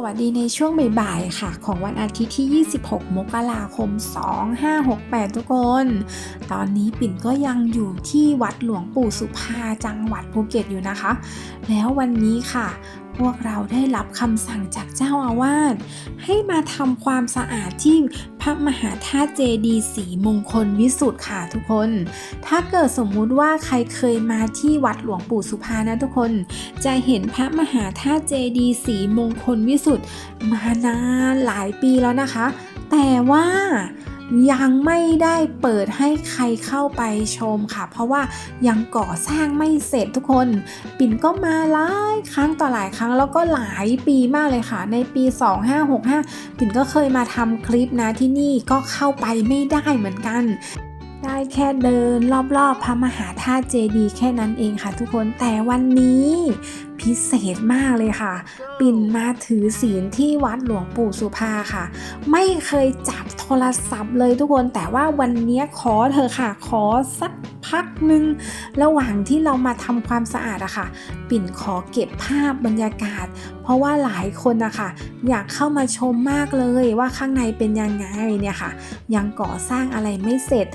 สวัสดีในช่วงบ่ายๆค่ะ ของวันอาทิตย์ที่ 26 มกราคม 2568 ทุกคน ตอนนี้ปิ่นก็ยังอยู่ที่วัดหลวงปู่สุภาจังหวัดภูเก็ตอยู่นะคะ แล้ววันนี้ค่ะ พวกเราได้รับคำสั่งจากเจ้าอาวาสให้มาทำความสะอาดที่พระมหาธาตุเจดีย์สีมงคลวิสุทธ์ค่ะทุกคน ถ้าเกิดสมมุติว่าใครเคยมาที่วัดหลวงปู่สุภานะทุกคน จะเห็นพระมหาธาตุเจดีย์สีมงคลวิสุทธ์มานานหลายปีแล้วนะคะ แต่ว่า ยังไม่ได้เปิดให้ใครเข้าไปชมค่ะ เพราะว่ายังก่อสร้างไม่เสร็จทุกคน ปิ่นก็มาหลายครั้งต่อหลายครั้งแล้วก็หลายปีมากเลยค่ะ ในปี 2565 ปิ่นก็เคยมาทำคลิปนะที่นี่ก็เข้าไปไม่ได้เหมือนกันได้แค่เดินรอบๆ พระมหาธาตุเจดีย์แค่นั้นเองค่ะทุกคนแต่วันนี้ พิเศษมากเลยค่ะ ปิ่นมาถือศีลที่วัดหลวงปู่สุภาค่ะ ไม่เคยจับ รศัพท์เลยทุกคนแต่ว่าวันนี้ขอเธอค่ะขอสักพักหนึ่งระหว่างที่เรามาทำความสะอาดอะค่ะ ปิ่นขอเก็บภาพบรรยากาศ เพราะว่าหลายคนนะคะอยากเข้ามาชมมากเลยว่าข้างในเป็นยังไงเนี่ยค่ะ ยังก่อสร้างอะไรไม่เสร็จ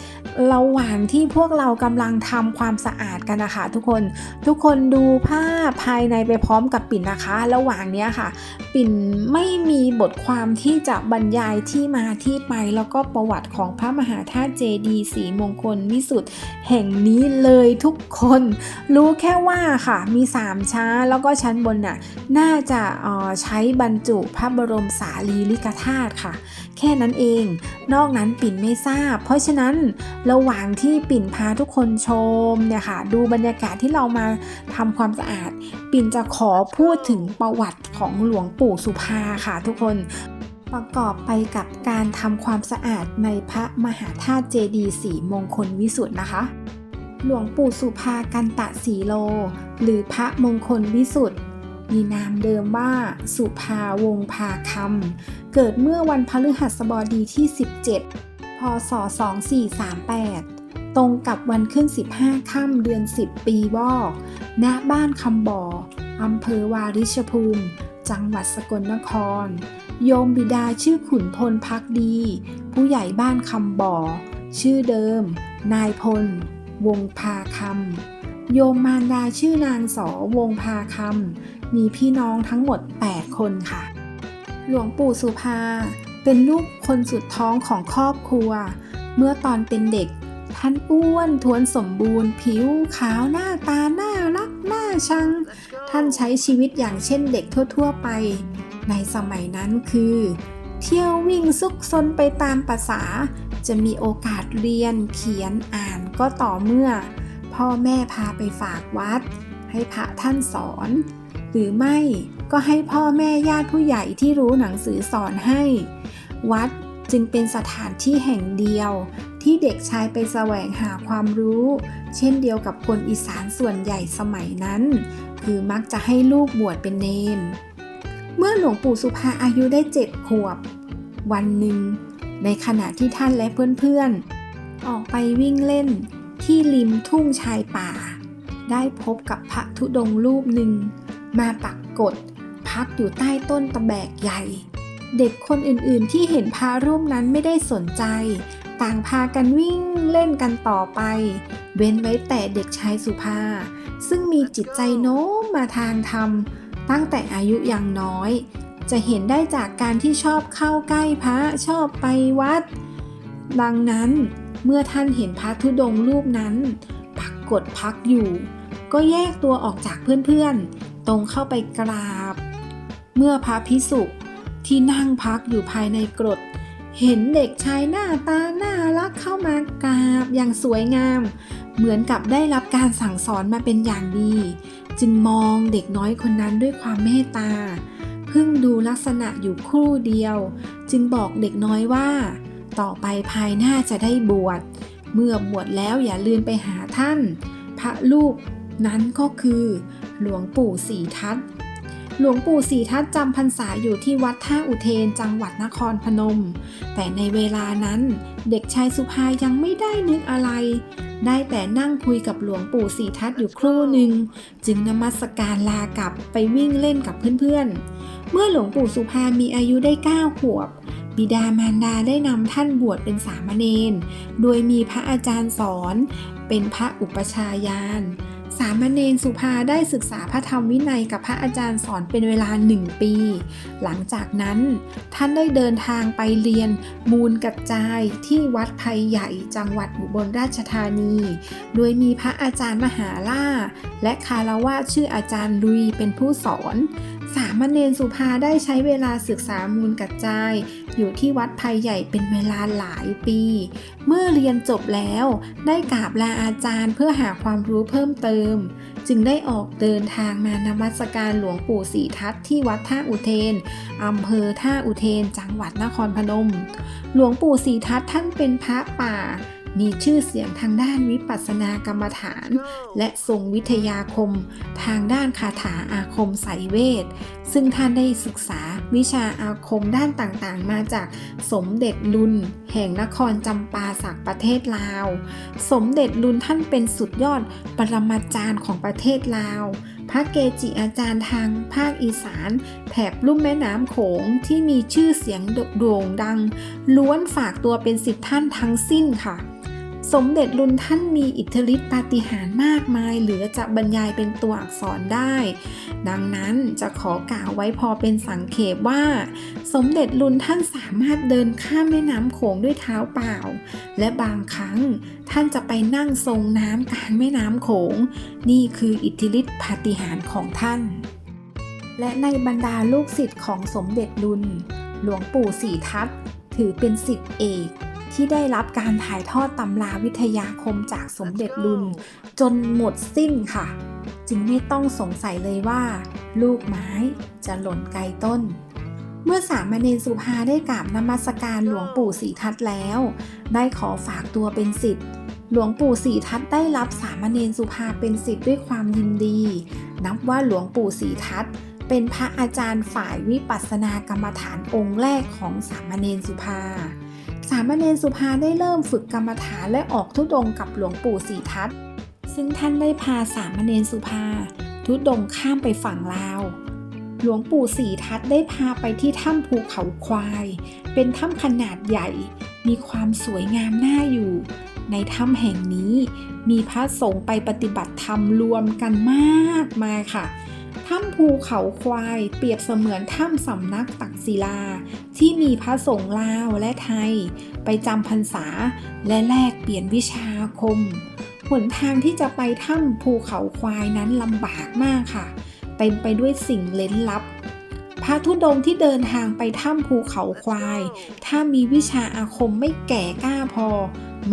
ระหว่างที่พวกเรากำลังทำความสะอาดกันนะคะทุกคนทุกคนดูภาพภายในไปพร้อมกับปิ่นนะคะ ระหว่างเนี้ยค่ะ ปิ่นไม่มีบทความที่จะบรรยายที่มาที่ไปแล้วก็ประวัติของพระมหาธาตุเจดีย์สีมงคลวิสุทธ์แห่งนี้เลยทุกคน รู้แค่ว่าค่ะมี3 ชั้น แล้วก็ชั้นบนน่ะน่าจะเอ่อใช้บรรจุพระบรมสารีริกธาตุค่ะ แค่นั้นเอง นอกนั้นปิ่นไม่ทราบ เพราะฉะนั้นระหว่างที่ปิ่นพาทุกคนชมเนี่ยค่ะดูบรรยากาศที่เรามาทำความสะอาด ปิ่นจะขอพูดถึงประวัติของหลวงปู่สุภาค่ะทุกคนประกอบไปกับการทำความสะอาดในพระมหาธาตุเจดีย์สีมงคลวิสุทธ์นะคะ หลวงปู่สุภากันตะสีโล หรือพระมงคลวิสุทธ์มีนามเดิมว่าสุภาวงศ์พาคำเกิดเมื่อวันพฤหัสบดีที่ 17 พศ 2438 ตรงกับวันขึ้น 15 ค่ำเดือน 10 ปีวอก ณ บ้านคำบ่ออำเภอวาริชภูมิ จังหวัดสกลนคร โยมบิดาชื่อขุนพลพักดี ผู้ใหญ่บ้านคำบ่อ ชื่อเดิม นายพล วงพาคำโยมมารดาชื่อนางสอวงพาคำมีพี่น้องทั้งหมด 8 คนค่ะ หลวงปู่สุภา เป็นลูกคนสุดท้องของครอบครัว เมื่อตอนเป็นเด็ก ท่านอ้วนทวนสมบูรณ์ ผิวขาวหน้าตาน่ารักน่าชัง ท่านใช้ชีวิตอย่างเช่นเด็กทั่ว ๆ ไป ในสมัยนั้นคือ เที่ยววิ่งซุกซนไปตามประษา จะมีโอกาสเรียนเขียนอ่านก็ต่อเมื่อ พ่อแม่พาไปฝากวัด ให้พระท่านสอน หรือไม่ก็ให้พ่อแม่ญาติผู้ใหญ่ที่รู้หนังสือสอนให้ วัดจึงเป็นสถานที่แห่งเดียว ที่เด็กชายไปแสวงหาความรู้ เช่นเดียวกับคนอีสานส่วนใหญ่สมัยนั้น คือมักจะให้ลูกบวชเป็นเนน เมื่อหลวงปู่สุภาอายุได้เจ็ดขวบ วันหนึ่ง ในขณะที่ท่านและเพื่อนๆ ออกไปวิ่งเล่นที่ริมทุ่งชายป่า ได้พบกับพระธุดงรูปหนึ่ง มาปักกฎพักอยู่ใต้ต้นตะแบกใหญ่ เด็กคนอื่นๆที่เห็นพระรูปนั้นไม่ได้สนใจ ต่างพากันวิ่งเล่นกันต่อไป เว้นไว้แต่เด็กชายสุภา ซึ่งมีจิตใจโน้มมาทางธรรมตั้งแต่อายุยังน้อย จะเห็นได้จากการที่ชอบเข้าใกล้พระชอบไปวัด ดังนั้นเมื่อท่านเห็นพระธุดงค์รูปนั้น ปักกดพักอยู่ ก็แยกตัวออกจากเพื่อนๆ ตรงเข้าไปกราบ เมื่อพระพิสุที่นั่งพักอยู่ภายในกรด เห็นเด็กชายหน้าตาน่ารักเข้ามากราบอย่างสวยงาม เหมือนกับได้รับการสั่งสอนมาเป็นอย่างดี จึงมองเด็กน้อยคนนั้นด้วยความเมตตา พิ่งดูลักษณะอยู่ครู่เดียว จึงบอกเด็กน้อยว่า ต่อไปภายหน้าจะได้บวช เมื่อบวชแล้วอย่าลืมไปหาท่าน พระลูกนั้นก็คือ หลวงปู่ศรีทัตหลวงปู่ศรีทัตจำพรรษาอยู่ที่วัดท่าอุเทนจังหวัดนครพนม แต่ในเวลานั้นเด็กชายสุภายังไม่ได้นึกอะไร ได้แต่นั่งคุยกับหลวงปู่ศรีทัตอยู่ครู่หนึ่ง จึงนมัสการลากลับไปวิ่งเล่นกับเพื่อนๆ เมื่อหลวงปู่สุภามีอายุได้ 9 ขวบ บิดามารดาได้นำท่านบวชเป็นสามเณร โดยมีพระอาจารย์สอน เป็นพระอุปชายานสามเณรสุภาได้ศึกษาพระธรรมวินัยกับพระอาจารย์สอนเป็นเวลาหนึ่งปี หลังจากนั้น ท่านได้เดินทางไปเรียนมูลกัจจายที่วัดไผ่ใหญ่จังหวัดอุบลราชธานี โดยมีพระอาจารย์มหาล่า และคารวะชื่ออาจารย์ลุยเป็นผู้สอน สามเณรสุภาได้ใช้เวลาศึกษามูลกัจจาย อยู่ที่วัดไผ่ใหญ่เป็นเวลาหลายปี เมื่อเรียนจบแล้วได้กราบลาอาจารย์เพื่อหาความรู้เพิ่มเติม จึงได้ออกเดินทางมานมัสการหลวงปู่ศรีทัตที่วัดท่าอุเทนอำเภอท่าอุเทนจังหวัดนครพนม หลวงปู่ศรีทัตท่านเป็นพระป่า มีชื่อเสียงทางด้านวิปัสสนากรรมฐาน และทรงวิทยาคม ทางด้านคาถาอาคมไสยเวท ซึ่งท่านได้ศึกษาวิชาอาคมด้านต่างๆ มาจากสมเด็จลุน แห่งนครจำปาสักประเทศลาว สมเด็จลุนท่านเป็นสุดยอดปรมาจารย์ของประเทศลาว พระเกจิอาจารย์ทางภาคอีสาน แถบลุ่มแม่น้ำโขงที่มีชื่อเสียงโด่งดัง ล้วนฝากตัวเป็นสิทธิท่านทั้งสิ้นค่ะ สมเด็จลุนท่านมีอิทธิฤทธิปาฏิหาริย์มากมาย เหลือจะบรรยายเป็นตัวอักษรได้ ดังนั้นจะขอกล่าวไว้พอเป็นสังเขปว่า สมเด็จลุนท่านสามารถเดินข้ามแม่น้ำโขงด้วยเท้าเปล่า และบางครั้งท่านจะไปนั่งทรงน้ำกลางแม่น้ำโขง นี่คืออิทธิฤทธิปาฏิหาริย์ของท่าน และในบรรดาลูกศิษย์ของสมเด็จลุนหลวงปู่ศรีทัตถือเป็นศิษย์เอก ที่ได้รับการถ่ายทอดตำราวิทยาคมจากสมเด็จลุน จนหมดสิ้นค่ะ จึงไม่ต้องสงสัยเลยว่า ลูกไม้จะหล่นไกลต้น เมื่อสามเณรสุภาได้กราบนมัสการหลวงปู่ศรีทัตแล้ว ได้ขอฝากตัวเป็นศิษย์หลวงปู่ศรีทัตได้รับสามเณรสุภาเป็นศิษย์ด้วยความยินดี นับว่าหลวงปู่ศรีทัตเป็นพระอาจารย์ฝ่ายวิปัสสนากรรมฐานองค์แรกของสามเณรสุภาสามเณรสุภาได้เริ่มฝึกกรรมฐานและออกทุดงกับหลวงปู่ศรีทัตซึ่งท่านได้พาสามเณรสุภา ทุดงข้ามไปฝั่งลาว หลวงปู่ศรีทัตได้พาไปที่ถ้ำภูเขาควาย เป็นถ้ำขนาดใหญ่ มีความสวยงามน่าอยู่ ในถ้ำแห่งนี้มีพระสงฆ์ไปปฏิบัติธรรมรวมกันมากมายค่ะ ถ้ำภูเขาควายเปรียบเสมือนถ้ำสำนักตักศิลา ที่มีพระสงฆ์ลาวและไทย ไปจำพรรษาและแลกเปลี่ยนวิชาคม หนทางที่จะไปถ้ำภูเขาควายนั้นลำบากมากค่ะเต็มไปด้วยสิ่งเล้นลับ พระธุดงที่เดินทางไปถ้ำภูเขาควาย ถ้ามีวิชาอาคมไม่แก่กล้าพอ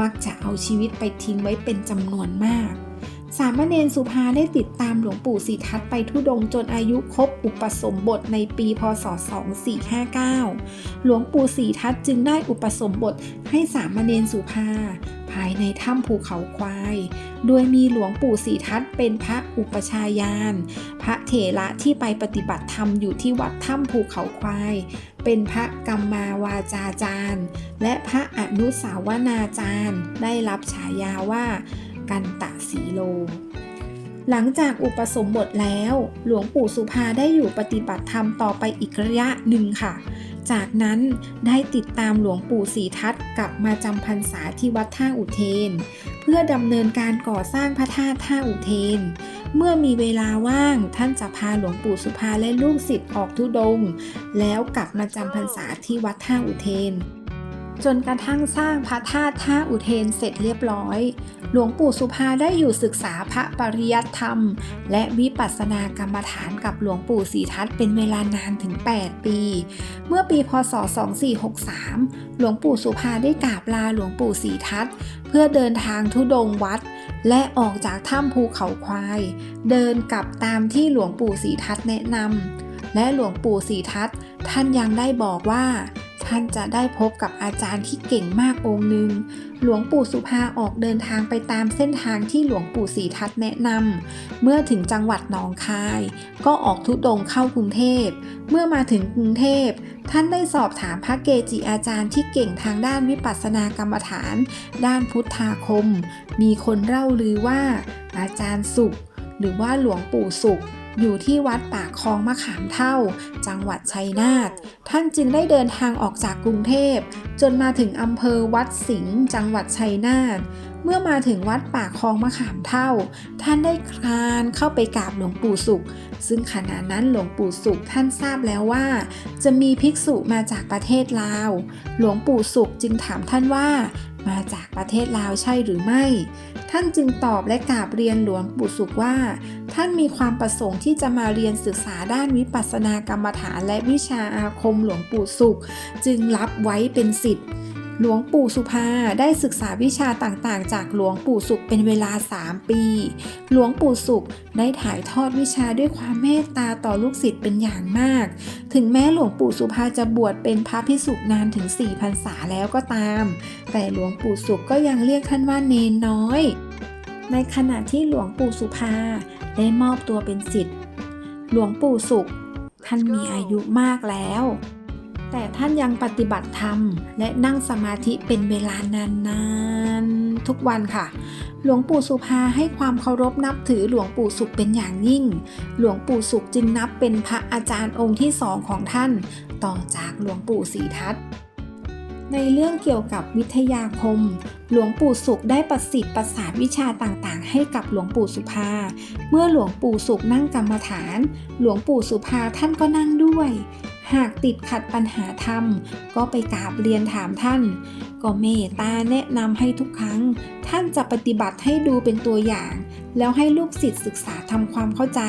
มักจะเอาชีวิตไปทิ้งไว้เป็นจำนวนมาก สามเณรสุภาได้ติดตามหลวงปู่ศรีทัตไปทุดงจนอายุครบอุปสมบทในปีพศ 2459 หลวงปู่ศรีทัตจึงได้อุปสมบทให้สามเณรสุภา ภายในถ้ำภูเขาควาย โดยมีหลวงปู่ศรีทัตเป็นพระอุปชายาน พระเถระที่ไปปฏิบัติธรรมอยู่ที่วัดถ้ำภูเขาควาย เป็นพระกัมมาวาจาจารย์ และพระอนุสาวนาจารย์ ได้รับฉายาว่า กันตะสีโล หลังจากอุปสมบทแล้ว หลวงปู่สุภาได้อยู่ปฏิบัติธรรมต่อไปอีกระยะหนึ่งค่ะ จากนั้นได้ติดตามหลวงปู่ศรีทัตกลับมาจำพรรษาที่วัดท่าอุเทน เพื่อดำเนินการก่อสร้างพระธาตุท่าอุเทนเมื่อมีเวลาว่างท่านจะพาหลวงปู่สุภาและลูกศิษย์ออกทุดง แล้วกลับมาจำพรรษาที่วัดท่าอุเทน จนกระทั่งสร้างพระธาตุท่าอุเทนเสร็จเรียบร้อย หลวงปู่สุภาได้อยู่ศึกษาพระปริยัติธรรม และวิปัสสนากรรมฐานกับหลวงปู่ศรีทัตเป็นเวลานานถึง 8 ปี เมื่อปีพศ 2463 หลวงปู่สุภาได้กราบลาหลวงปู่ศรีทัตเพื่อเดินทางทุดงวัด และออกจากถ้ำภูเขาควาย เดินกลับตามที่หลวงปู่ศรีทัตแนะนำและหลวงปู่ศรีทัตท่านยังได้บอกว่า ท่านจะได้พบกับอาจารย์ที่เก่งมากองค์หนึ่ง หลวงปู่สุภาออกเดินทางไปตามเส้นทางที่หลวงปู่ศรีทัตแนะนำ เมื่อถึงจังหวัดหนองคาย ก็ออกทุดงเข้ากรุงเทพ เมื่อมาถึงกรุงเทพ ท่านได้สอบถามพระเกจิอาจารย์ที่เก่งทางด้านวิปัสสนากรรมฐาน ด้านพุทธาคม มีคนเล่าลือว่า อาจารย์สุข หรือว่าหลวงปู่สุข อยู่ที่วัดป่าคลองมะขามเท่า จังหวัดชัยนาท ท่านจึงได้เดินทางออกจากกรุงเทพ จนมาถึงอำเภอวัดสิงห์จังหวัดชัยนาท เมื่อมาถึงวัดป่าคลองมะขามเท่า ท่านได้คลานเข้าไปกราบหลวงปู่สุข ซึ่งขณะนั้นหลวงปู่สุขท่านทราบแล้วว่า จะมีภิกษุมาจากประเทศลาว หลวงปู่สุขจึงถามท่านว่า มาจากประเทศลาวใช่หรือไม่ ท่านจึงตอบและกราบเรียนหลวงปู่สุขว่า ท่านมีความประสงค์ที่จะมาเรียนศึกษาด้านวิปัสสนากรรมฐานและวิชาอาคมหลวงปู่สุข จึงรับไว้เป็นสิทธิ์ หลวงปู่สุภาได้ศึกษาวิชาต่างๆ จากหลวงปู่สุขเป็นเวลา 3 ปี หลวงปู่สุขได้ถ่ายทอดวิชาด้วยความเมตตาต่อลูกศิษย์เป็นอย่างมาก ถึงแม้หลวงปู่สุภาจะบวชเป็นพระพิสุนานถึง4พรรษาแล้วก็ตาม แต่หลวงปู่สุขก็ยังเรียกท่านว่าเนนน้อย ในขณะที่หลวงปู่สุภาได้มอบตัวเป็นศิษย์หลวงปู่สุขท่านมีอายุมากแล้ว แต่ท่านยังปฏิบัติธรรม และนั่งสมาธิเป็นเวลานานๆ ทุกวันค่ะ หลวงปู่สุภาให้ความเคารพนับถือหลวงปู่สุขเป็นอย่างยิ่ง หลวงปู่สุขจึงนับเป็นพระอาจารย์องค์ที่สองของท่าน ต่อจากหลวงปู่ศรีทัตในเรื่องเกี่ยวกับวิทยาคม หลวงปู่สุขได้ประสิทธิ์ประสานวิชาต่างๆ ให้กับหลวงปู่สุภา เมื่อหลวงปู่สุขนั่งกรรมฐาน หลวงปู่สุภาท่านก็นั่งด้วย หากติดขัดปัญหาธรรม ก็ไปกราบเรียนถามท่าน ก็เมตตาแนะนำให้ทุกครั้ง ท่านจะปฏิบัติให้ดูเป็นตัวอย่าง แล้วให้ลูกศิษย์ศึกษาทำความเข้าใจ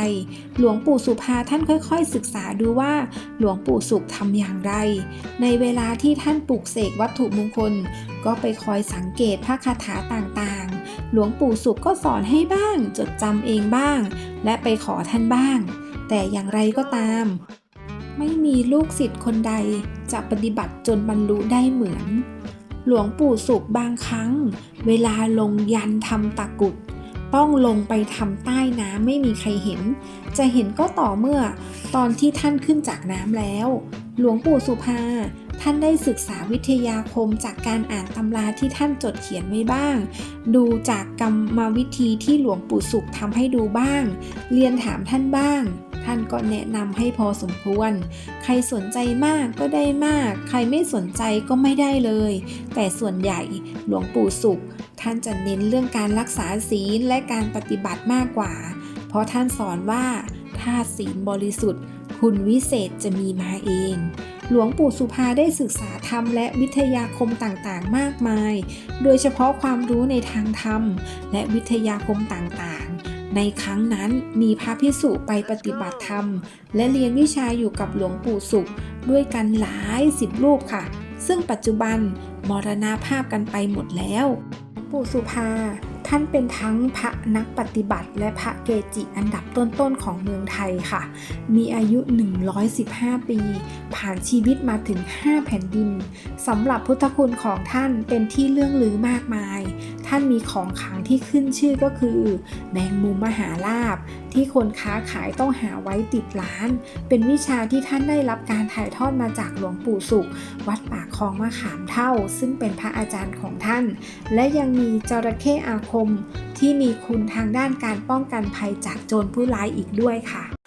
หลวงปู่สุภาท่านค่อยๆ ศึกษาดูว่าหลวงปู่สุขทำอย่างไร ในเวลาที่ท่านปลูกเสกวัตถุมงคล ก็ไปคอยสังเกตพระคาถาต่างๆ หลวงปู่สุขก็สอนให้บ้าง จดจำเองบ้าง และไปขอท่านบ้าง แต่อย่างไรก็ตาม ไม่มีลูกศิษย์คนใดจะปฏิบัติจนบรรลุได้เหมือน หลวงปู่สุขบางครั้ง เวลาลงยันทำตะกุด ต้องลงไปทำใต้น้ำไม่มีใครเห็น จะเห็นก็ต่อเมื่อตอนที่ท่านขึ้นจากน้ำแล้ว หลวงปู่สุภาท่านได้ศึกษาวิทยาคมจากการอ่านตำราที่ท่านจดเขียนไว้บ้าง ดูจากกรรมวิธีที่หลวงปู่สุขทำให้ดูบ้าง เรียนถามท่านบ้าง ท่านก็แนะนำให้พอสมควร ใครสนใจมากก็ได้มาก ใครไม่สนใจก็ไม่ได้เลย แต่ส่วนใหญ่หลวงปู่สุข ท่านจะเน้นเรื่องการรักษาศีลและการปฏิบัติมากกว่า เพราะท่านสอนว่าถ้าศีลบริสุทธิ์ คุณวิเศษจะมีมาเองหลวงปู่สุภาได้ศึกษาธรรมและวิทยาคมต่างๆ มากมาย โดยเฉพาะความรู้ในทางธรรม และวิทยาคมต่างๆ ในครั้งนั้นมีพระพิสุไปปฏิบัติธรรม และเรียนวิชาอยู่กับหลวงปู่สุข ด้วยกันหลายสิบรูปค่ะ ซึ่งปัจจุบันมรณาภาพกันไปหมดแล้ว ปู่สุภา ท่านเป็นทั้งพระนักปฏิบัติ และพระเกจิอันดับต้นๆของเมืองไทยค่ะ มีอายุ 115 ปี ผ่านชีวิตมาถึง 5 แผ่นดินสำหรับพุทธคุณของท่านเป็นที่เรื่องลือมากมาย ท่านมีของขังที่ขึ้นชื่อก็คือ แมงมุมมหาลาบ ที่คนค้าขายต้องหาไว้ติดร้าน เป็นวิชาที่ท่านได้รับการถ่ายทอดมาจากหลวงปู่สุข วัดป่าคลองมะขามเท่า ซึ่งเป็นพระอาจารย์ของท่าน และยังมีจระเข้อาคมที่มีคุณทางด้านการป้องกันภัยจากโจรผู้ร้ายอีกด้วยค่ะ